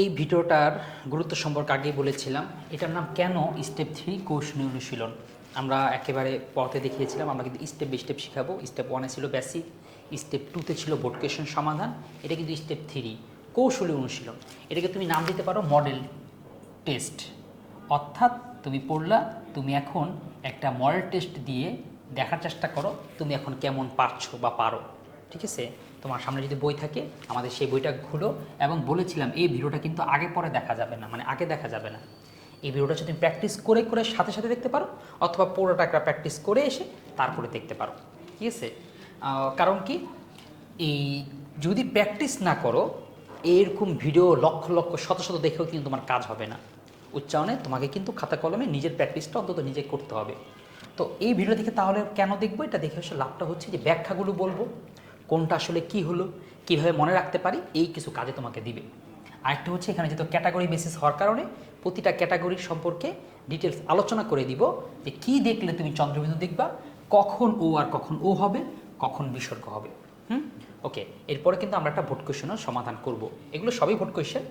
এই ভিডিওটার গুরুত্ব সম্পর্কে আগেই বলেছিলাম। এটার নাম কেন স্টেপ থ্রি কৌশলী অনুশীলন আমরা একেবারে পথে দেখিয়েছিলাম, আমরা কিন্তু স্টেপ বাই স্টেপ শিখাবো। স্টেপ ওয়ানে ছিল বেসিক স্টেপ টুতে ছিল বোর্ড সমাধান, এটা কিন্তু স্টেপ থ্রি কৌশলী অনুশীলন। এটাকে তুমি নাম দিতে পারো মডেল টেস্ট অর্থাৎ তুমি পড়লা, তুমি এখন একটা মডেল টেস্ট দিয়ে দেখার চেষ্টা করো, তুমি এখন কেমন পারছ বা পারো। ঠিক আছে? তোমার সামনে যদি বই থাকে, আমাদের সেই বইটা খুলো এবং বলেছিলাম, এই ভিডিওটা কিন্তু আগে পরে দেখা যাবে না মানে আগে দেখা যাবে না। এই ভিডিওটা যদি প্র্যাকটিস করে করে সাথে সাথে দেখতে পারো, অথবা পুরোটা একটা প্র্যাকটিস করে এসে তারপরে দেখতে পারো। ঠিক আছে? কারণ কি? এই যদি প্র্যাকটিস না করো, এরকম ভিডিও লক্ষ লক্ষ, শত শত দেখেও কিন্তু তোমার কাজ হবে না। উচ্চারণে তোমাকে কিন্তু খাতা কলমে নিজের প্র্যাকটিসটা অন্তত নিজে করতে হবে। তো এই ভিডিও দেখে তাহলে কেন দেখব? এটা দেখে হচ্ছে লাভটা হচ্ছে যে ব্যাখ্যাগুলো বলব। কোনটা আসলে কি হলো, কীভাবে মনে রাখতে পারি, এই কিছু কাজে তোমাকে দিবে। আরেকটা হচ্ছে এখানে যেহেতু ক্যাটাগরি বেসিস হওয়ার কারণে প্রতিটা ক্যাটাগরির সম্পর্কে ডিটেলস আলোচনা করে দিব যে কি দেখলে তুমি চন্দ্রবিন্দু দেখবা, কখন ও আর কখন ও হবে, কখন বিসর্গ হবে। হুম? ওকে এরপরে কিন্তু আমরা একটা ভোট কোয়েশনের সমাধান করব। এগুলো সবই ভোট কোয়েশন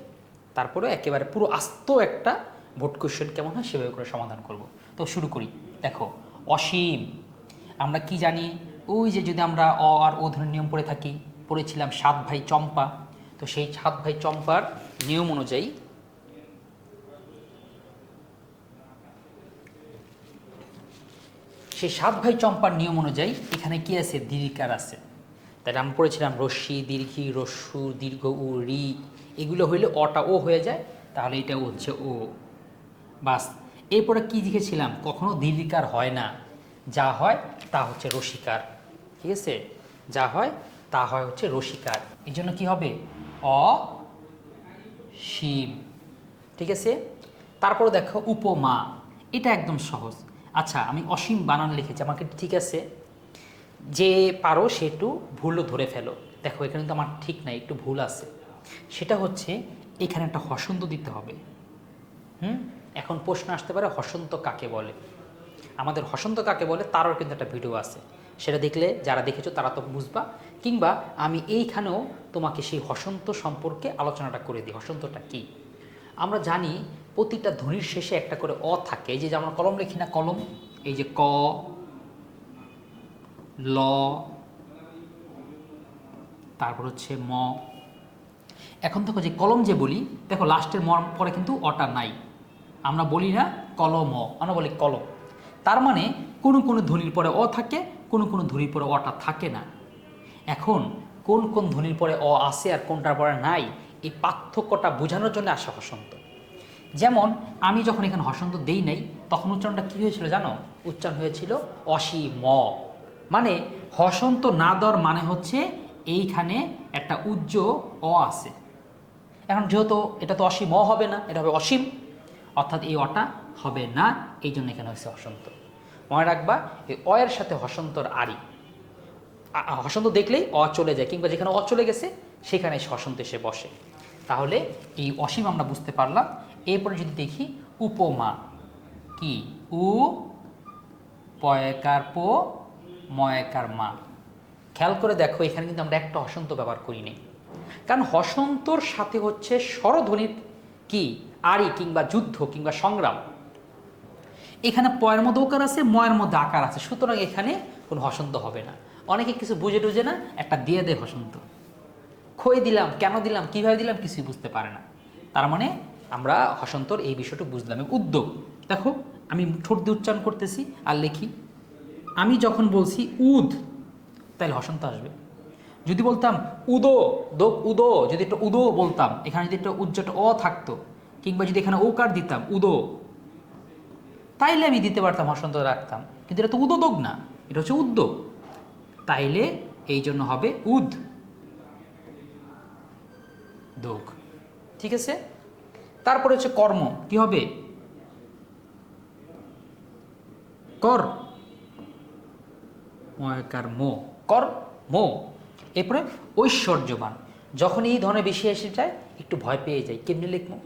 তারপরে একেবারে পুরো আস্ত একটা ভোট কোয়েশন কেমন হয় সেভাবে করে সমাধান করব। তো শুরু করি। দেখো, অসীম, আমরা কি জানি? ওই যে যদি আমরা অ আর ও ধরনের নিয়ম পড়ে থাকি, পড়েছিলাম সাত ভাই চম্পা, তো সেই সাত ভাই চম্পার নিয়ম অনুযায়ী সেই সাত ভাই চম্পার নিয়ম অনুযায়ী এখানে কি আছে? দীর্ঘিকার আছে। তাহলে আমরা পড়েছিলাম রশ্মি, দীর্ঘি রস্যু দীর্ঘ, উ, রি, এগুলো হইলে অটা ও হয়ে যায়, তাহলে এটা হচ্ছে ও। বাস, এরপরে কি লিখেছিলাম? কখনো দীর্ঘিকার হয় না। যা হয় তা হচ্ছে রসিকার ঠিক আছে? যা হয়, তা হয় হচ্ছে রসিকার। এই জন্য কী হবে? অ, শিব। ঠিক আছে? তারপরে দেখো উপমা। এটা একদম সহজ। আচ্ছা আমি অসীম বানান লিখেছি, আমাকে ঠিক আছে? যে পারো সে একটু ভুলও ধরে ফেলো। দেখো, এখানে তো আমার ঠিক নাই, একটু ভুল আছে। সেটা হচ্ছে, এখানে একটা হসন্ত দিতে হবে। হুম? এখন প্রশ্ন আসতে পারে, হসন্ত কাকে বলে? আমাদের হসন্ত কাকে বলে, তারও কিন্তু একটা ভিডিও আছে। সেটা দেখলে যারা দেখেছ তারা তো বুঝবা। কিংবা আমি এইখানেও তোমাকে সেই হসন্ত সম্পর্কে আলোচনাটা করে দিই। হসন্তটা কি? আমরা জানি প্রতিটা ধ্বনির শেষে একটা করে অ থাকে। এই যে আমরা কলম লিখি না, কলম? এই যে ক, ল, তারপর হচ্ছে ম। এখন দেখো যে কলম যে বলি, দেখো লাস্টের মর পরে কিন্তু অটা নাই। আমরা বলি না কলম। আমরা বলি কলম। তার মানে কোনো কোনো ধ্বনির পরে অ থাকে কোনো কোনো ধ্বনির পরে অটা থাকে না। এখন কোন কোন ধ্বনির পরে অ আসে আর কোনটার পরে নাই, এই পার্থক্যটা বোঝানোর জন্য আসে হসন্ত। যেমন আমি যখন এখানে হসন্ত দেই নাই, তখন উচ্চারণটা কী হয়েছিল জানো? উচ্চারণ হয়েছিল অসি ম। মানে হসন্ত না দেওয়ার মানে হচ্ছে এইখানে একটা উজ্জ অ আছে। এখন যেহেতু এটা তো অসীম অ হবে না, এটা হবে অসীম, অর্থাৎ এই অটা হবে না এই জন্য এখানে হয়েছে হসন্ত। মনে রাখবা, এই অয়ের সাথে হসন্তর আড়ি আ- আ- হসন্ত দেখলেই অ চলে যায়, কিংবা যেখানে অ চলে গেছে, সেখানে হসন্ত এসে বসে। তাহলে এই অসীম আমরা বুঝতে পারলাম। এরপরে যদি দেখি, উপমা। কি? উ, পয়কার পো, ময়কার মা। খেয়াল করে দেখো, এখানে কিন্তু আমরা একটা হসন্ত ব্যবহার করি নি কারণ হসন্তর সাথে হচ্ছে স্বরধ্বনির কি? আরি কিংবা যুদ্ধ, কিংবা সংগ্রাম। এখানে পয়ের মধ্যে ওকার আছে, ময়ের মধ্যে আকার আছে। সুতরাং এখানে কোনো হসন্ত হবে না। অনেকে কিছু বুঝে টুঝে না, একটা দিয়ে দেয় হসন্ত। খই দিলাম, কেন দিলাম, কীভাবে দিলাম কিছুই বুঝতে পারে না। তার মানে আমরা হসন্তর এই বিষয়টা বুঝলাম। উদ্যোগ। দেখো, আমি ঠোঁট দিয়ে উচ্চারণ করতেছি আর লিখি। আমি যখন বলছি উদ, তাহলে হসন্ত আসবে। যদি বলতাম উদো, দো, উদো, যদি একটা উদো বলতাম, এখানে যদি একটা উজ্জ্বটা অ থাকতো, কিংবা যদি এখানে ওকার দিতাম, উদো তাইলে আমি দিতে পারতাম, হসন্ত রাখতাম। কিন্তু এটা তো উদোদক না, এটা হচ্ছে উদ্যোগ। তাইলে এই জন্য হবে উদ। দোগ। ঠিক আছে? তারপরে হচ্ছে কর্ম, কি হবে? কর। ময়কার মো। কর, মো। এরপরে ঐশ্বর্যবান। যখন এই ধরনের বেশি এসে যায়, একটু ভয় পেয়ে যায়। কেমনি লিখব?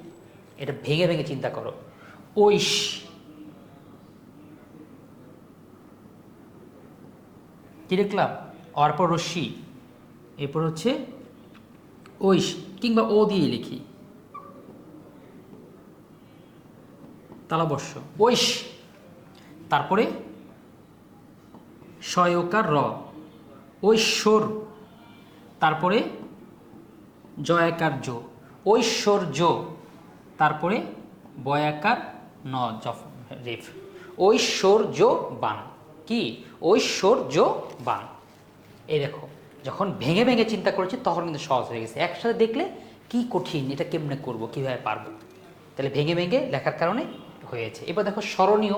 এটা ভেঙে ভেঙে চিন্তা করো। ঐশ। কী লিখলাম অর্পর রশ্মি। এরপর হচ্ছে ঐশ, কিংবা ও দিয়ে লিখি। তালাবর্ষ। ঐশ। তারপরে সয়কার র। ঐশ্বর। তারপরে জয়াকার জো ঐশ্বর্য। তারপরে বয়াকার ন, জফ, রেফ। ঐশ্বর্য বান কি? ঐশ্বর্য বান এই দেখো, যখন ভেঙে ভেঙে চিন্তা করেছি, তখন কিন্তু সহজ হয়ে গেছে। একসাথে দেখলে কি কঠিন, এটা কেমনে করব, কীভাবে পারব? তাহলে ভেঙে ভেঙে লেখার কারণে হয়েছে। এবার দেখো স্মরণীয়।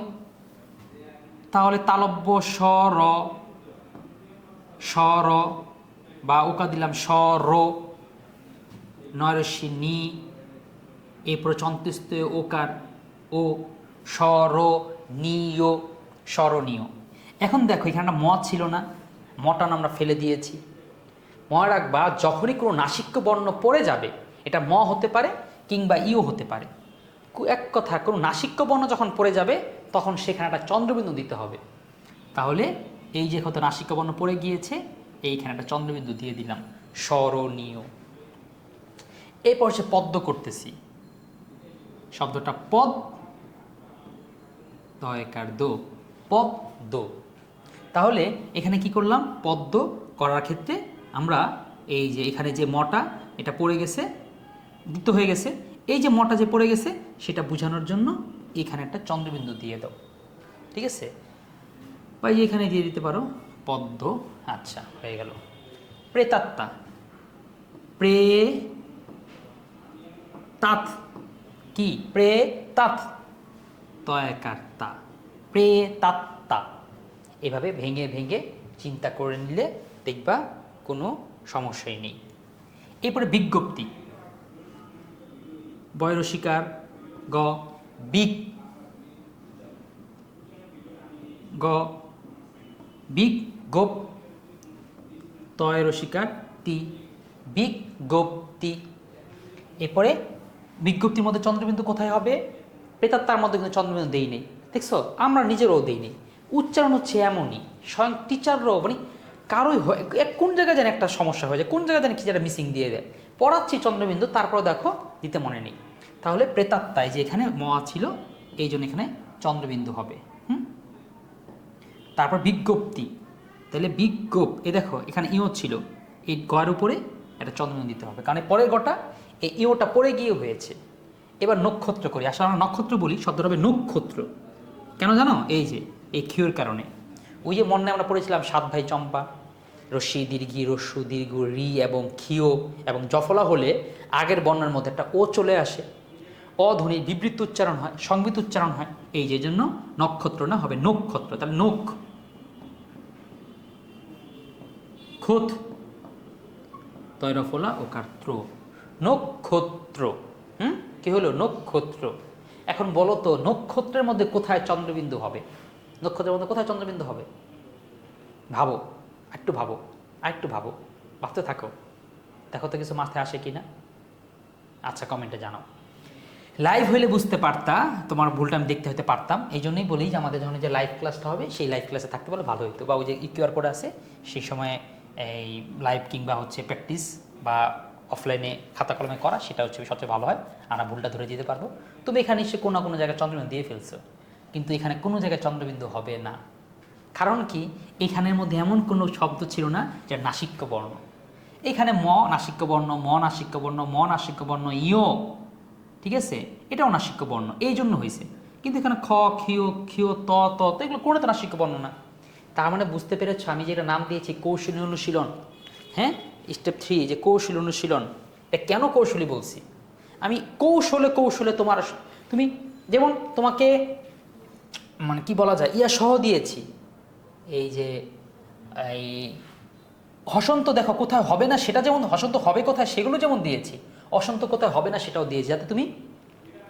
তাহলে তালব্য স্বর স্বর, বা উকা দিলাম স্বর নয়রসি নি এরপরে চন্তিস্ত ওকার ও স্বর, নিয়, স্মরণীয়। এখন দেখো, এখানে একটা ম ছিল না। মটান আমরা ফেলে দিয়েছি। মনে রাখবা, যখনই কোনো নাসিক্য বর্ণ পড়ে যাবে, এটা ম হতে পারে কিংবা ইও হতে পারে। এক কথা, কোনো নাসিক্য বর্ণ যখন পড়ে যাবে, তখন সেখানে একটা চন্দ্রবিন্দু দিতে হবে। তাহলে এই যে কত নাসিক্য বর্ণ পড়ে গিয়েছে, এইখানে একটা চন্দ্রবিন্দু দিয়ে দিলাম। স্মরণীয়। এরপর সে পদ্ম করতেছি। শব্দটা পদ দয়কার দো পদ্ম। তাহলে এখানে কি করলাম? পদ্ম করার ক্ষেত্রে আমরা এই যে এখানে যে মটা, এটা পড়ে গেছে দিত হয়ে গেছে। এই যে মটা যে পড়ে গেছে, সেটা বোঝানোর জন্য এখানে একটা চন্দ্রবিন্দু দিয়ে দাও। ঠিক আছে? বা এখানে দিয়ে দিতে পারো, পদ্ম আচ্ছা হয়ে গেল। প্রেতাত্মা। প্রে তাত কি? প্রে তাত তয়কার্তা। প্রে তাত্তা এভাবে ভেঙে ভেঙে চিন্তা করে নিলে দেখবা কোনো সমস্যাই নেই। এরপরে বিজ্ঞপ্তি। বয়রসিকার গ, বিগ গ, বিগ, গোপ তয় রসিকার তি বিজ্ঞপ্তি এরপরে বিজ্ঞপ্তির মধ্যে চন্দ্রবিন্দু কোথায় হবে? প্রেতাত্মার মধ্যে কিন্তু চন্দ্রবিন্দু দেই নেই, দেখছ? আমরা নিজেরও দেই নেই। উচ্চারণ হচ্ছে এমনই। স্বয়ং টিচাররাও মানে কারোই হয় কোন জায়গায় যেন একটা সমস্যা হয়ে যায়, কোন জায়গায় যেন কি যেন মিসিং দিয়ে দেয়। পড়াচ্ছি চন্দ্রবিন্দু, তারপরে দেখো দিতে মনে নেই। তাহলে প্রেতাত্মায় যে এখানে ম ছিল, এই জন্য এখানে চন্দ্রবিন্দু হবে। হুম? তারপর বিজ্ঞপ্তি। তাহলে বিজ্ঞপ এ দেখো, এখানে ইও ছিল। এই গয়ের উপরে একটা চন্দ্রবিন্দু দিতে হবে। কারণ পরের গটা, এই ইওটা পড়ে গিয়ে হয়েছে। এবার নক্ষত্র করি। আসলে আমরা নক্ষত্র বলি, শব্দটা হবে নক্ষত্র। কেন জানো? এই যে এই ক্ষিয়র কারণে। ওই যে মনে আমরা পড়েছিলাম সাত ভাই চম্পা, রশ্মি, দীর্ঘি রস্যু দীর্ঘ, রি এবং ক্ষিয় এবং জফলা হলে আগের বর্ণের মধ্যে একটা ও চলে আসে। অধ্বনি বিবৃত উচ্চারণ হয়, সংবিত উচ্চারণ হয়। এই যে জন্য নক্ষত্র না হবে নক্ষত্র, তাহলে নখ। খোত, তৈরফলা ও কার্ত্র। নক্ষত্র, হুম? কি হলো? নক্ষত্র। এখন বলো তো, নক্ষত্রের মধ্যে কোথায় চন্দ্রবিন্দু হবে? নক্ষত্রের মধ্যে কোথায় চন্দ্রবিন্দু হবে? ভাবো, একটু ভাবো, আরেকটু ভাবো, ভাবতে থাকো। দেখো তো কিছু মাথায় আসে কি না আচ্ছা কমেন্টে জানাও। লাইভ হলে বুঝতে পারতা, তোমার ভুলটা আমি দেখতে হতে পারতাম। এই জন্যই বলি যে আমাদের যখন যে লাইভ ক্লাসটা হবে, সেই লাইভ ক্লাসে থাকতে পারলে ভালো হতো বা ওই যে ইকিউআর কোড আছে, সেই সময় এই লাইভ কিংবা হচ্ছে প্র্যাকটিস বা অফলাইনে খাতা কলমে করা, সেটা হচ্ছে সবচেয়ে ভালো হয়। আমরা ভুলটা ধরে দিতে পারব। তুমি এখানে এসে কোনো না কোনো জায়গায় চন্দ্রবিন্দু দিয়ে ফেলছো। কিন্তু এখানে কোনো জায়গায় চন্দ্রবিন্দু হবে না। কারণ কি? এখানের মধ্যে এমন কোনো শব্দ ছিল না যে নাসিক্য বর্ণ এখানে ম নাসিক্য বর্ণ ম নাসিক্য বর্ণ ম নাসিক্য বর্ণ ইয় ঠিক আছে? এটাও নাসিক্য বর্ণ এই জন্য হয়েছে। কিন্তু এখানে খ ক্ষিয় ত ত, তো, এগুলো কোনো তো নাসিক্য বর্ণ না। তার মানে বুঝতে পেরেছ আমি যেটা নাম দিয়েছি, কৌশলী অনুশীলন। হ্যাঁ? স্টেপ থ্রি যে কৌশল অনুশীলন। এটা কেন কৌশলী বলছি? আমি কৌশলে কৌশলে তোমার তুমি যেমন তোমাকে মানে কি বলা যায়, ইয়া সহ দিয়েছি। এই যে, এই হসন্ত দেখো কোথায় হবে না সেটা যেমন, হসন্ত হবে কোথায় সেগুলো যেমন দিয়েছি, অসন্ত কোথায় হবে না সেটাও দিয়েছি। যাতে তুমি,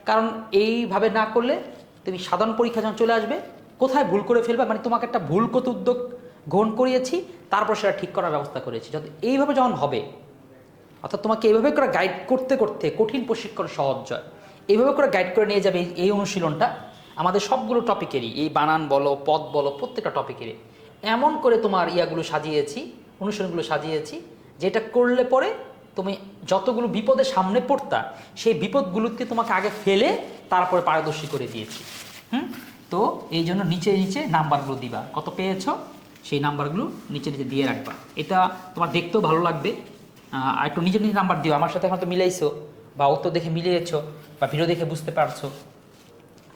কারণ এইভাবে না করলে তুমি সাধারণ পরীক্ষা যখন চলে আসবে, কোথায় ভুল করে ফেলবে মানে তোমাকে একটা ভুল কত উদ্যোগ গ্রহণ করিয়েছি, তারপর সেটা ঠিক করার ব্যবস্থা করেছি। যত এইভাবে যখন হবে, অর্থাৎ তোমাকে এইভাবে করে গাইড করতে করতে কঠিন প্রশিক্ষণ সহজ হয়। এইভাবে করে গাইড করে নিয়ে যাবে এই অনুশীলনটা। আমাদের সবগুলো টপিকেরই, এই বানান বলো, পদ বলো, প্রত্যেকটা টপিকেরই। এমন করে তোমার ইয়াগুলো সাজিয়েছি অনুশীলনগুলো সাজিয়েছি, যেটা করলে পরে তুমি যতগুলো বিপদের সামনে পড়তা, সেই বিপদগুলোকে তোমাকে আগে ফেলে তারপরে পারদর্শী করে দিয়েছি। হুম? তো এই জন্য নিচে নিচে নাম্বারগুলো দিবা। কত পেয়েছ? সেই নাম্বারগুলো নিচে নিচে দিয়ে রাখবা। এটা তোমার দেখতেও ভালো লাগবে। আর একটু নিজের নিজের নাম্বার দিও। আমার সাথে এখন তো মিলাইছো, বা ও তো দেখে মিলিয়েছো, বা ভিডিও দেখে বুঝতে পারছ।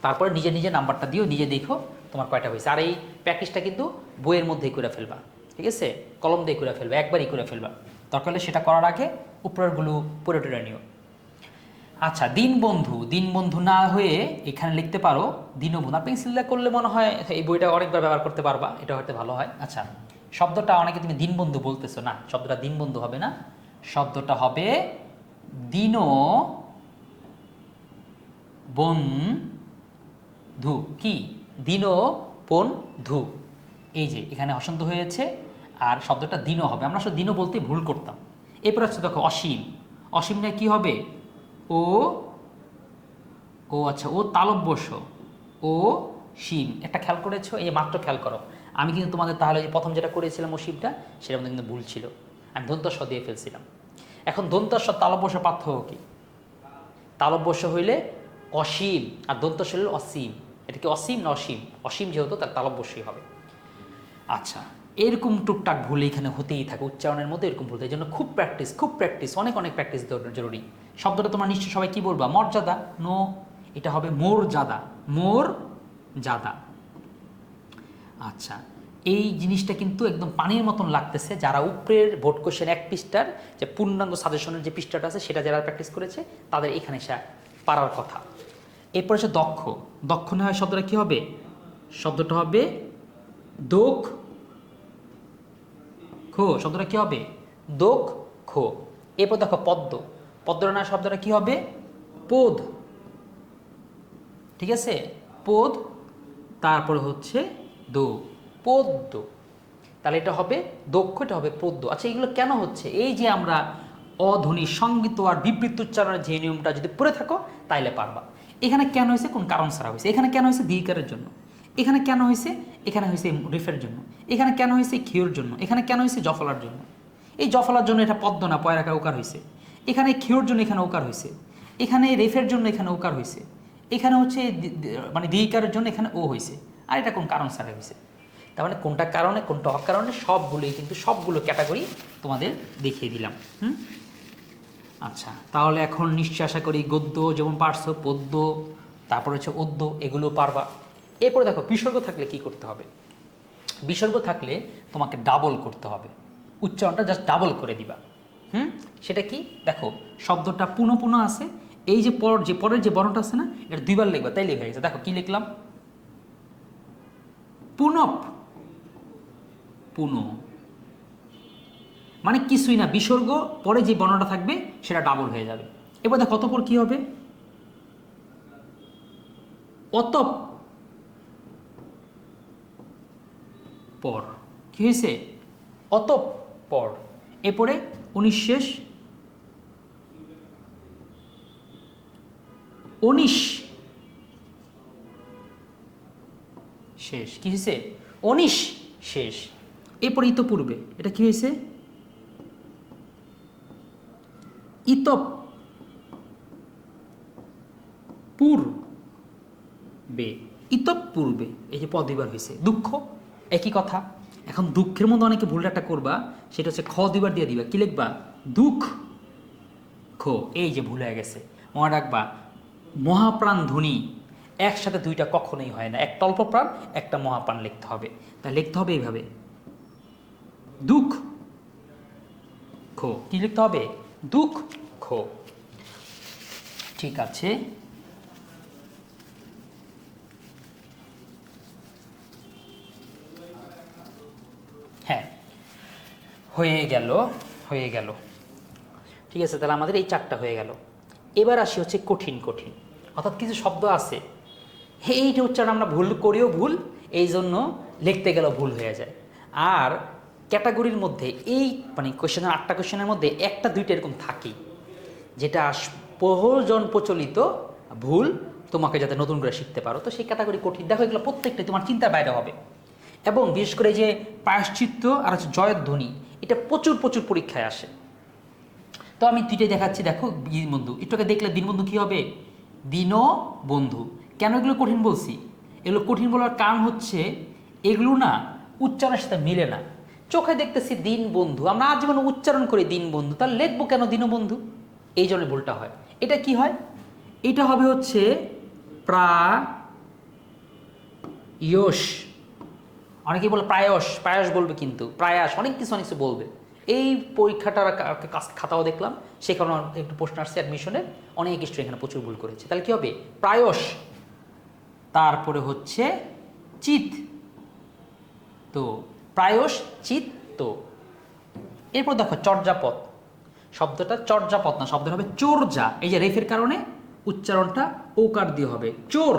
তারপরে নিজে নিজে নাম্বারটা দিও, নিজে দেখো তোমার কয়টা হয়েছে। আর এই প্র্যাকটিসটা কিন্তু বইয়ের মধ্যেই করে ফেলবা, ঠিক আছে? কলম দিয়ে করে ফেলবা, একবারই করে ফেলবা। দরকার হলে সেটা করার আগে উপরেরগুলো পড়ে টরে নিও। আচ্ছা দিনবন্ধু দিনবন্ধু না হয়ে এখানে লিখতে পারো দীনবন্ধু আর পেন্সিল দিয়ে করলে মনে হয় এই বইটা অনেকবার ব্যবহার করতে পারবা, এটা হয়তো ভালো হয়। আচ্ছা শব্দটা অনেকে তুমি দিনবন্ধু বলতেছো না, শব্দটা দিনবন্ধু হবে না। শব্দটা হবে দিন বন ধু, কি? দিন পন ধু। এই যে, এখানে অসন্ত হয়েছে আর শব্দটা দিনও হবে। আমরা আসলে দিনও বলতে ভুল করতাম। এরপর হচ্ছে দেখো, অসীম। অসীমটা কি হবে? ও ও আচ্ছা ও তালব্যস্য ও সীম একটা খেয়াল করেছ? এই মাত্র খেয়াল করো। আমি কিন্তু তোমাদের তাহলে যে প্রথম যেটা করেছিলাম ও শিবটা সেটা মধ্যে কিন্তু ভুল ছিল। আমি দন্তস্ব দিয়ে ফেলছিলাম। এখন দন্তস্ব তালব্যস্য পার্থক্য কি? তালব্যস্য হইলে অসীম আর দন্তস্ব হইলে অসীম। এটা কি অসীম না অসীম? অসীম যেহেতু, তার তালব্যস্যই হবে। আচ্ছা এরকম টুকটাক ভুল এখানে হতেই থাকে, উচ্চারণের মধ্যে এরকম ভুল এই জন্য খুব প্র্যাকটিস খুব প্র্যাকটিস অনেক অনেক প্র্যাকটিস জরুরি। শব্দটা তোমরা নিশ্চয়ই সবাই কি বলবা? মর্যাদা? নো। এটা হবে মোর জাদা মোর জাদা আচ্ছা এই জিনিসটা কিন্তু একদম পানির মতন লাগতেছে, যারা উপরের ভোট কোশ্চেন এক পৃষ্ঠার যে পূর্ণাঙ্গ সাজেশনের যে পৃষ্ঠাটা আছে, সেটা যারা প্র্যাকটিস করেছে, তাদের এখানে সে পারার কথা। এরপর হচ্ছে দক্ষ। দক্ষ না হয় শব্দটা কি হবে? শব্দটা হবে দোক খো। শব্দটা কি হবে? দোক খো। এরপর দেখো পদ্ম। পদ্মটা পদ্মনা শব্দটা কি হবে? পোদ। ঠিক আছে? পোদ। তারপরে হচ্ছে দো। পদ্ম। তাহলে এটা হবে দক্ষ, এটা হবে পদ্য আচ্ছা এগুলো কেন হচ্ছে? এই যে আমরা অধ্বনি সংগীত আর বিবৃত উচ্চারণের যে নিয়মটা যদি পড়ে থাকো, তাইলে পারবা। এখানে কেন হয়েছে? কোন কারণ ছাড়া হয়েছে? এখানে কেন হয়েছে দীকারের জন্য? এখানে কেন হয়েছে? এখানে হয়েছে রিফের জন্য। এখানে কেন হয়েছে খিওর জন্য? এখানে কেন হয়েছে জফলার জন্য? এই জফলার জন্য এটা পদ্ম না পয়রাকা ওকার হয়েছে। এখানে খিওর জন্য এখানে ওকার হয়েছে। এখানে রেফের জন্য এখানে ওকার হয়েছে। এখানে হচ্ছে মানে দিকারের জন্য এখানে ও হয়েছে। আর এটা কোন কারণ ছাড়া হয়েছে? তার মানে কোনটা কারণে, কোনটা অকারণে, সবগুলোই কিন্তু সবগুলো ক্যাটাগরি তোমাদের দেখিয়ে দিলাম। হুম? আচ্ছা তাহলে এখন নিশ্চয় আশা করি গদ্য, যেমন পারছ পদ্য, তারপর হচ্ছে অদ্য, এগুলো পারবা। এরপরে দেখো, বিসর্গ থাকলে কি করতে হবে? বিসর্গ থাকলে তোমাকে ডাবল করতে হবে। উচ্চারণটা জাস্ট ডাবল করে দিবা। হুম? সেটা কি? দেখো, শব্দটা পুনঃ পুনঃ আছে এই যে পর, যে পরের যে বর্ণটা আছে না, এটা দুইবার লিখবা তাই লেখা গেছে। দেখো, কি লিখলাম? পুনপ পুনঃ। মানে কিছুই না, বিসর্গ, পরে যে বর্ণটা থাকবে সেটা ডাবল হয়ে যাবে। এবার দেখো অতপর কি হবে? অতপ পর। কি হয়েছে? অতপ পর এরপরে উনিশ শেষ উনিশ শেষ কি হয়েছে? উনিশ শেষ এরপরে ইতপূর্বে। এটা কি হয়েছে? ইতপ। পূর্বে ইতপ পূর্বে, এই যে পদ দুইবার হয়েছে দুঃখ, একই কথা। এখন দুঃখের মধ্যে অনেকে ভুল একটা করবা, সেটা হচ্ছে খ দুইবার দিয়ে দিবা। কি লিখবা? দুঃখ, খো। এই যে ভুল হয়ে গেছে। মনে রাখবা, মহাপ্রাণ ধ্বনি একসাথে দুইটা কখনোই হয় না। একটা অল্প প্রাণ একটা মহাপ্রাণ লিখতে হবে। তা লিখতে হবে এইভাবে। দুঃখ, খো। কি লিখতে হবে? দুঃখ। ঠিক আছে। হ্যাঁ হয়ে গেল হয়ে গেল। ঠিক আছে, তাহলে আমাদের এই চারটা হয়ে গেল। এবার আসি হচ্ছে কঠিন কঠিন। অর্থাৎ কিছু শব্দ আছে। এইটা উচ্চারণ আমরা ভুল করিও ভুল এই জন্য লিখতে গেলেও ভুল হয়ে যায়। আর ক্যাটাগরির মধ্যে এই মানে কোয়েশ্চেনের আটটা কোয়েশ্চেনের মধ্যে একটা, দুইটা এরকম থাকেই, যেটা বহুজন প্রচলিত ভুল তোমাকে যাতে নতুন করে শিখতে পারো। তো সেই ক্যাটাগরি কঠিন। দেখো, এগুলো প্রত্যেকটাই তোমার চিন্তার বাইরে হবে। এবং বিশেষ করে যে প্রায়শ্চিত্ত আর হচ্ছে জয়ধ্বনি এটা প্রচুর প্রচুর পরীক্ষায় আসে। তো আমি দুইটাই দেখাচ্ছি। দেখো, দিনবন্ধু। একটুকে দেখলে দিনবন্ধু কী হবে? দিন বন্ধু। কেন এগুলো কঠিন বলছি? এগুলো কঠিন বলার কারণ হচ্ছে, এগুলো না উচ্চারণের সাথে মিলে না। চোখে দেখতেছি দিন বন্ধু। আমরা আজীবন উচ্চারণ করি দিন বন্ধু। তাহলে লিখব কেন দিনবন্ধু এই জন্য ভুলটা হয়। এটা কি হয়? এটা হবে হচ্ছে প্রা ইয়স। অনেকেই বলে প্রায়স। প্রায়স বলবে কিন্তু। প্রায়াস। অনেক কিছু অনেক কিছু বলবে। এই পরীক্ষাটার খাতাও দেখলাম। সেখানে একটু প্রশ্ন আসছে অ্যাডমিশনের অনেক স্টুডেন্ট এখানে প্রচুর ভুল করেছে। তাহলে কি হবে? প্রায়স। তারপরে হচ্ছে চিত। তো প্রায়স চিত তো এরপর দেখো চর্যাপদ। শব্দটা চর্যাপদ না, শব্দটা হবে চোরজা। এই যে রেফের কারণে উচ্চারণটা ওকার দিয়ে হবে। চোর।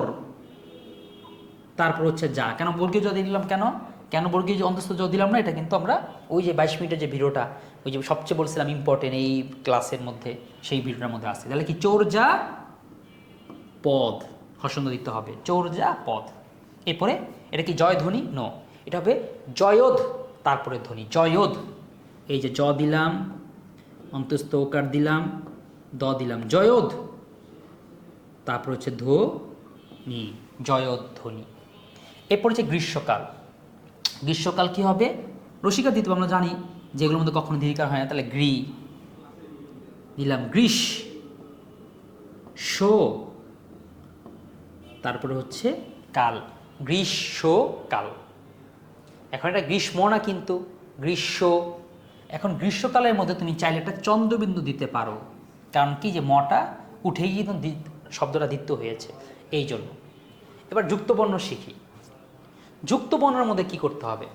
তারপর হচ্ছে যা। কেন বর্গীয় জ দিলাম কেন? কেন বর্গীয় অন্তস্থ জ দিলাম না? এটা কিন্তু আমরা ওই যে বাইশ মিনিটের যে ভিডিওটা, ওই যে সবচেয়ে বলছিলাম ইম্পর্টেন্ট এই ক্লাসের মধ্যে, সেই ভিডিওটার মধ্যে আসছে তাহলে কি চোর যা পদ? হসন্ত দিতে হবে। চোর যা পদ। এরপরে, এটা কি জয় ধ্বনি নো এটা হবে জয়োধ, তারপরে ধ্বনি। জয়োধ, এই যে জ দিলাম, অন্তস্থ ওকার দিলাম, দ দিলাম। জয়োধ, তারপর হচ্ছে ধো নি জয়ধ্বনি এরপর হচ্ছে গ্রীষ্মকাল। গ্রীষ্মকাল কি হবে? রসিকা দিতে আমরা জানি যেগুলোর মধ্যে কখনো দীর্ঘার হয় না। তাহলে গ্রী, দিলাম গ্রীষ, শো, তারপরে হচ্ছে কাল। গ্রীষ্মকাল। এখন এটা গ্রীষ্ম না কিন্তু, গ্রীষ্ম। এখন গ্রীষ্মকালের মধ্যে তুমি চাইলে একটা চন্দ্রবিন্দু দিতে পারো। কারণ কি যে মটা উঠেই কিন্তু শব্দটা দ্বিত্ব হয়েছে। এই জন্য। এবার যুক্তবর্ণ শিখি। যুক্তবর্ণের মধ্যে কি করতে হবে?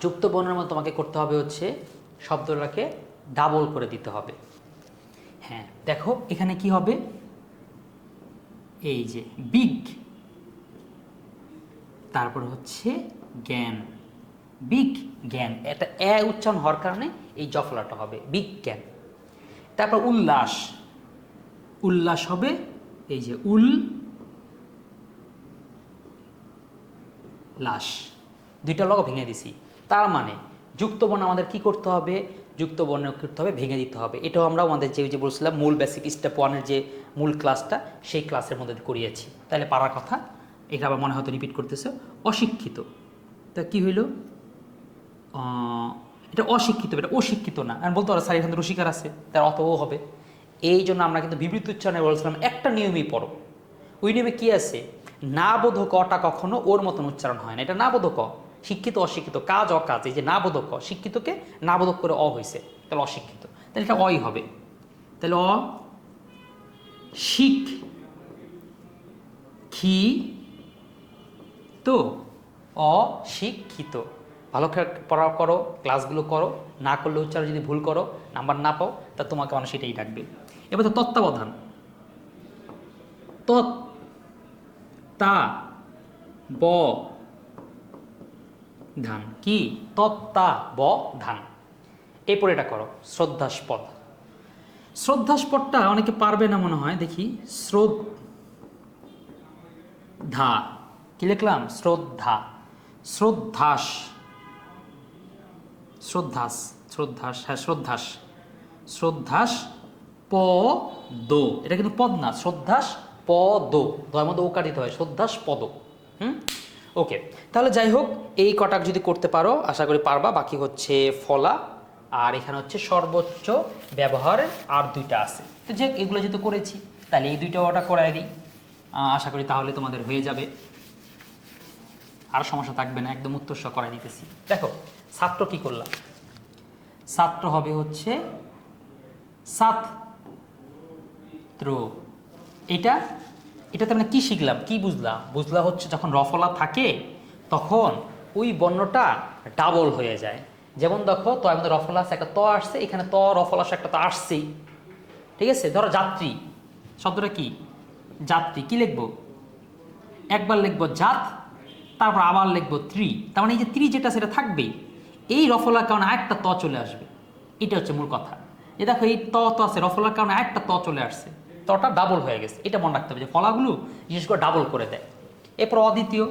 যুক্তবর্ণের মধ্যে তোমাকে করতে হবে হচ্ছে শব্দটাকে ডাবল করে দিতে হবে। হ্যাঁ দেখো এখানে কি হবে? এই যে বিগ তারপর হচ্ছে জ্ঞান। বিগ জ্ঞান, এটা এ উচ্চারণ হওয়ার কারণে এই জফলাটা হবে বিগ জ্ঞান। তারপর উল্লাস। উল্লাস হবে এই যে উল লাশ। দুইটা লগ ভেঙে দিছি। তার মানে যুক্ত বর্ণ আমাদের কি করতে হবে? যুক্ত বর্ণ করতে হবে, ভেঙে দিতে হবে। এটাও আমরা আমাদের যে যে বলছিলাম, মূল বেসিক স্টেপ ওয়ানের যে মূল ক্লাসটা সেই ক্লাসের মধ্যে করিয়েছি। তাহলে পারার কথা এটা আবার মনে হয়তো রিপিট করতেছে। অশিক্ষিত। তা কি হইল? এটা অশিক্ষিত এটা অশিক্ষিত না। আমি বলতে পারো স্যার এখানে রসিকার আছে, তার অতও হবে। এই জন্য আমরা কিন্তু বিবৃত উচ্চারণে বলছিলাম, একটা নিয়মই পড়ো। ওই নিয়মে কি আছে? না বোধ কটা কখনো ওর মতন উচ্চারণ হয় না। এটা না বোধ ক শিক্ষিত, অশিক্ষিত, কাজ, অকাজ। এই যে না বোধ ক শিক্ষিতকে না বোধক করে অ হয়েছে তাহলে অশিক্ষিত। তাহলে এটা অই হবে। তাহলে অ শিখ খি তো অশিক্ষিত। ভালো পড়া করো, ক্লাসগুলো করো, না করলে উচ্চারণ যদি ভুল করো, নাম্বার না পাও, তা তোমাকে মানুষ এটাই ডাকবে। এবার তো তত্ত্বাবধান। তৎ, তা, ব, ধান। কি? তত্তা ব ধান এরপর এটা করো, শ্রদ্ধাস্পদ। শ্রদ্ধাস্পদটা অনেকে পারবে না মনে হয়, দেখি। শ্রদ্ধা। কি লিখলাম? শ্রদ্ধা। শ্রদ্ধাস। শ্রদ্ধাস শ্রদ্ধাস হ্যাঁ শ্রদ্ধাস। শ্রদ্ধাস প দো এটা কিন্তু পদ না, শ্রদ্ধাস প দো দয়ের মধ্যে ওকার দিতে হয়, শ্রদ্ধাস পদ। হুম? ওকে, তাহলে যাই হোক, এই কটাক যদি করতে পারো, আশা করি পারবা, বাকি হচ্ছে ফলা, আর এখানে হচ্ছে সর্বোচ্চ ব্যবহারের আর দুইটা আছে। তো যে এগুলো যেহেতু করেছি, তাহলে এই দুইটা ওটা করাই দিই। আশা করি তাহলে তোমাদের হয়ে যাবে। আর সমস্যা থাকবে না, একদম উত্তর করাই দিতেছি। দেখো, ছাত্র কি করলাম? ছাত্র হবে হচ্ছে সাত ত্র এটা, এটাতে আমরা কি শিখলাম? কি বুঝলাম? বুঝলাম হচ্ছে যখন রফলা থাকে, তখন ওই বর্ণটা ডাবল হয়ে যায়। যেমন দেখো, তো আমাদের রফলা আছে, একটা ত আসছে, এখানে ত, রফলা আছে একটা তো আসছেই। ঠিক আছে? ধরো যাত্রী। শব্দটা কি? যাত্রী। কি লিখব? একবার লিখব জাত তারপর আবার লিখব ত্রি তার মানে এই যে ত্রি যেটা, সেটা থাকবেই এই রফলার কারণে আরেকটা ত চলে আসবে। এটা হচ্ছে মূল কথা। এ দেখো, এই ত তো আছে, রফলার কারণে আরেকটা ত চলে আসছে। তটা ডাবল হয়ে গেছে। এটা মনে রাখতে হবে যে ফলাগুলো বিশেষ করে ডাবল করে দেয়। এরপর অদ্বিতীয়।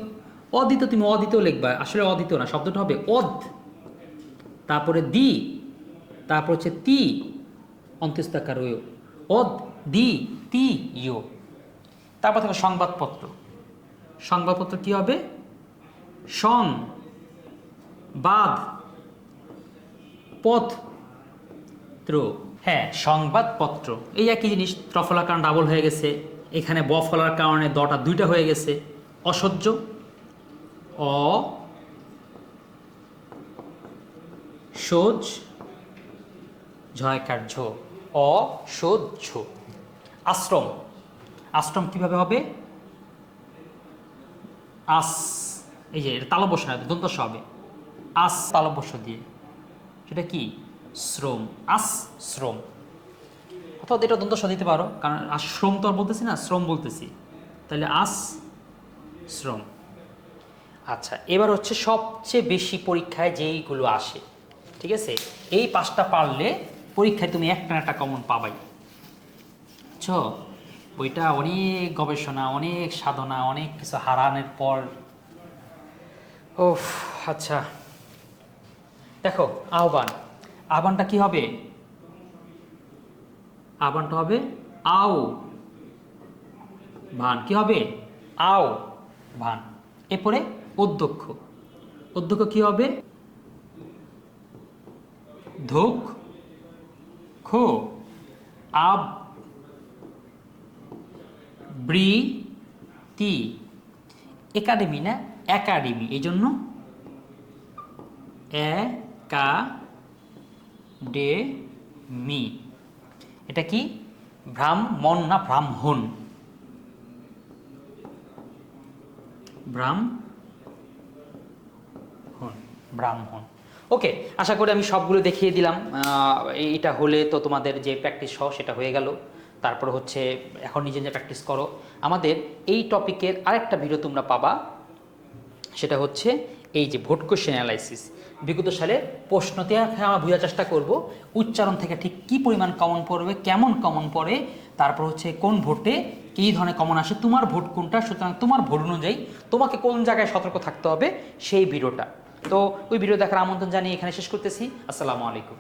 অদ্বিতীয় তুমি অদ্বিতীয় লিখবা। আসলে অদ্বিতীয় না, শব্দটা হবে অদ। তারপরে দি। তারপর হচ্ছে তি। অন্ত্যস্তাকার ওয় অদ, দি, তি ইয় তারপর থাকবে সংবাদপত্র। সংবাদপত্র কি হবে? সং বাদ, পথ, ত্র। হ্যাঁ সংবাদপত্র এই একই জিনিস ট্রফলার কারণ ডাবল হয়ে গেছে। এখানে ব ফলার কারণে দটা দুইটা হয়ে গেছে। অসহ্য, অ সোজ ঝয়কার ঝো অসহ্য আশ্রম। আশ্রম কীভাবে হবে? আস এই যে, এটা তালব্য না দন্তস্ব হবে আস তালব্য দিয়ে। সেটা কি? শ্রম। আস শ্রম। অর্থাৎ এটা দন্তস্ব দিতে পারো, কারণ আস শ্রম তো আর বলতেছি না, শ্রম বলতেছি। তাহলে আস শ্রম। আচ্ছা এবার হচ্ছে সবচেয়ে বেশি পরীক্ষায় যেইগুলো আসে, ঠিক আছে? এই পাঁচটা পারলে পরীক্ষায় তুমি একটা একটা কমন পাবাই। বুঝছ? ওইটা অনেক গবেষণা, অনেক সাধনা, অনেক কিছু হারানোর পর ও আচ্ছা। দেখো, আহ্বান। আহ্বানটা কি হবে? আহ্বানটা হবে, আও। ভান কি হবে? আও। ভান। এরপরে অধ্যক্ষ। অধ্যক্ষ কি হবে? ধোক। খো। আব। ব্রি। তি। একাডেমি না? একাডেমি এই জন্য ডে মি এটা কি? ব্রাহ্মণ না ব্রাহ্মণ? ব্রাহ্মণ। ব্রাহ্মণ। ওকে আশা করি আমি সবগুলো দেখিয়ে দিলাম। এইটা হলে তো তোমাদের যে প্র্যাকটিস সহ সেটা হয়ে গেল। তারপর হচ্ছে, এখন নিজে নিজে প্র্যাকটিস করো। আমাদের এই টপিকের আরেকটা ভিডিও তোমরা পাবা। সেটা হচ্ছে এই যে ভোট কোশ্চেন অ্যানালাইসিস বিগত সালে প্রশ্নতে আমরা বোঝার চেষ্টা করব উচ্চারণ থেকে ঠিক কি পরিমাণ কমন পড়বে, কেমন কমন পড়ে, তারপর হচ্ছে কোন ভোটে কী ধরনের কমন আসে, তোমার ভোট কোনটা, সুতরাং তোমার ভোট অনুযায়ী তোমাকে কোন জায়গায় সতর্ক থাকতে হবে, সেই ভিডিওটা। তো ওই ভিডিও দেখার আমন্ত্রণ জানিয়ে এখানে শেষ করতেছি। আসসালামু আলাইকুম।